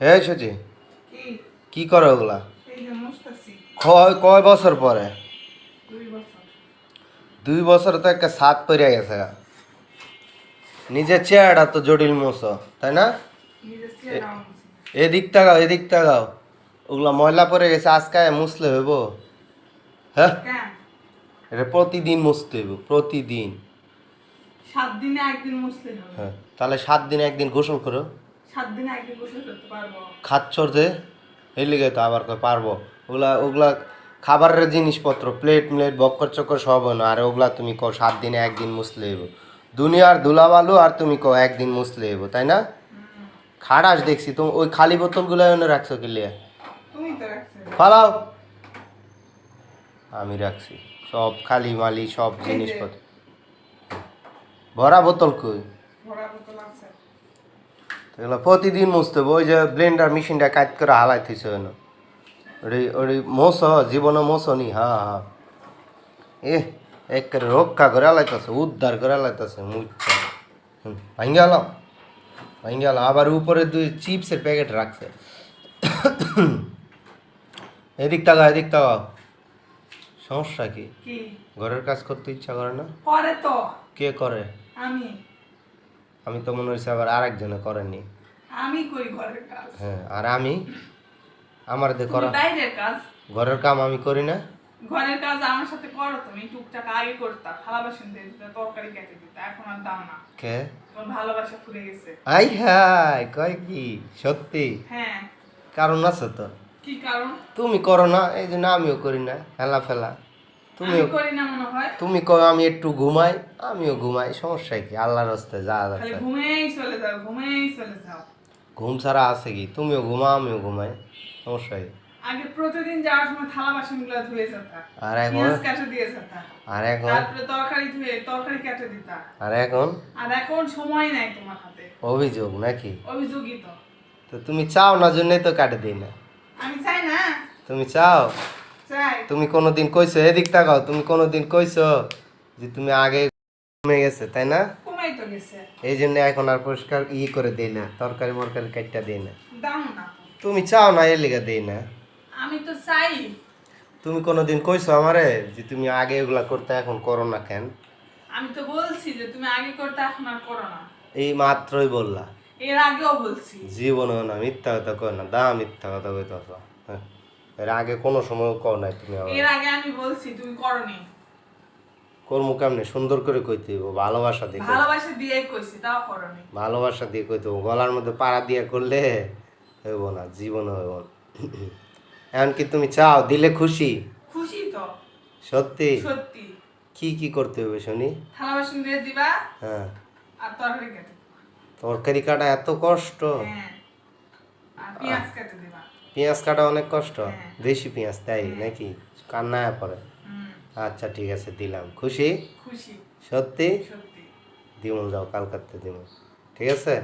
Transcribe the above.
হ্যাঁ সচি কি? করো ওগুলা কয় বছর পরে? দুই বছর। তো একটা সাত পড়ে গেছে। নিজের চেহারা তো জটিল মোছো তাই না? এদিক তাকাও এদিক তাকাও। ওগুলা ময়লা পড়ে গেছে আজকে মুছলে হইব? হ্যাঁ? এটা প্রতিদিন মুছতে হইব প্রতিদিন। সাত দিনে একদিন হবে। হ্যাঁ তাহলে সাত দিনে একদিন গোসল করো। সাত দিনে একদিন গোসল করতে পারব। খাচ্ছর যে এই লিগে তো আবার পারব। ওগুলা ওগুলা খাবারের জিনিসপত্র প্লেট প্লেট বক্কর চক্কর সব না। আর ওগুলা তুমি কো সাত দিনে একদিন মুছলে হইব। দুনিয়ার ধুলাবালু আর তুমি কো একদিন মুছলে হইব তাই না? খাড়াস দেখছি। তুমি ওই খালি বোতলগুলো এনে রাখছো কি লিয়ে? ফালাও। আমি রাখছি। সব খালি মালি সব জিনিসপত্র। ভরা বোতল কই? ভরা বোতল আছে। এগুলো প্রতিদিন মুছতে হবে ওই যে ব্লেন্ডার মেশিনটা কাজ করে হালাই থইছে না ওই ওই মোস জীবনে মোস নি হ্যাঁ হ্যাঁ এ এক করে রক্ষা করে লাইতেছে উদ্ধার করে লাইতেছে মুচ্ছা ভাঙ্গে গেলাম ভাঙ্গে গেলাম আবার উপরে দুই চিপসের প্যাকেট রাখছে। এদিক তাকাও এদিক তাকাও। সমস্যা কি? কি? ঘরের কাজ করতে ইচ্ছা করে না? করে তো। কে করে? আমি। আমি তো মনে হচ্ছে আবার আরেকজনে করেনি আমি করি ঘরের কাজ? হ্যাঁ আর আমি? আমার দিয়ে করা। বাইরের কাজ? ঘরের কাম আমি করি না। ঘরের কাজ আমার সাথে করো তুমি টুকটাক আগে করতা থালা বাসন দিয়ে দিতে তরকারি কেটে দিতে এখন আর দাও না। কে? তোমার ভালোবাসা ফুরে গেছে। আই হাই কয় কি? সত্যি? হ্যাঁ। কারণ আছে তো। কি কারণ? তুমি করো না এই জন্য আমিও করি না হেলা ফেলা। করি না মনে হয়। তুমি কো আমি একটু ঘুমাই আমিও ঘুমাই সমস্যা কি? আল্লাহর রাস্তায় যা খালি যাচ্ছে ঘুমেই চলে যাও ঘুমেই চলে যাও। ঘুম ছাড়া আছে কি? তুমিও ঘুমাও আমিও ঘুমাই সমস্যা কি? আগে প্রতিদিন যাওয়ার সময় থালা ধুয়ে যেতা আর এখন? কাটে দিয়ে যেতা। আর এখন? তারপরে তরকারি ধুয়ে তরকারি কেটে দিতা। আর এখন? আর এখন সময় নাই তোমার হাতে। অভিযোগ নাকি? অভিযোগই তো। তো তুমি চাও না জন্যই তো কাটে দিই না। আমি চাই না। তুমি চাও? তুমি কোনোদিন কইছো এদিক তাকাও তুমি কোনোদিন কইছো যে তুমি আগে কমে গেছে তাই না? এই জন্য এখন আর ই করে দেই না তরকারি মরকারি কাটটা দেই না। তুমি চাও না এর লিগা দেই না? আমি তো চাই। তুমি কোনোদিন কইছো আমারে যে তুমি আগে এগুলা করতে এখন করো না কেন? আমি তো বলছি যে তুমি আগে করতে এখন আর করো না। এই মাত্রই বললা। এর আগেও বলছি। জীবনে না মিথ্যা কথা কয় না দা মিথ্যা কথা কইতেছ হ্যাঁ। এর আগে কোনো সময় কও নাই তুমি আমার এর আগে আমি বলছি তুমি করনি। কর্ম কেমনে? সুন্দর করে কইতে হইব ভালোবাসা দিয়ে ভালোবাসা দিয়েই কইছি তাও করনি। ভালোবাসা দিয়ে কইতে হইব। গলার মধ্যে পাড়া দিয়ে করলে হইব না জীবন হইব না। এখন কি তুমি চাও দিলে খুশি? খুশি তো। সত্যি? সত্যি। কি কি করতে হবে শুনি? থালা বাসন দিয়ে দিবা হ্যাঁ। আর তরকারি কেটে। তরকারি কাটা এত কষ্ট। হ্যাঁ। আর পেঁয়াজ কেটে দিবা। পেঁয়াজ কাটা অনেক কষ্ট? হ্যাঁ। দেশি পেঁয়াজ তাই নাকি? কান্নায় পরে আচ্ছা ঠিক আছে দিলাম। খুশি? খুশি। সত্যি? সত্যি। দিমন যাও কালকাতে দিমন। ঠিক আছে?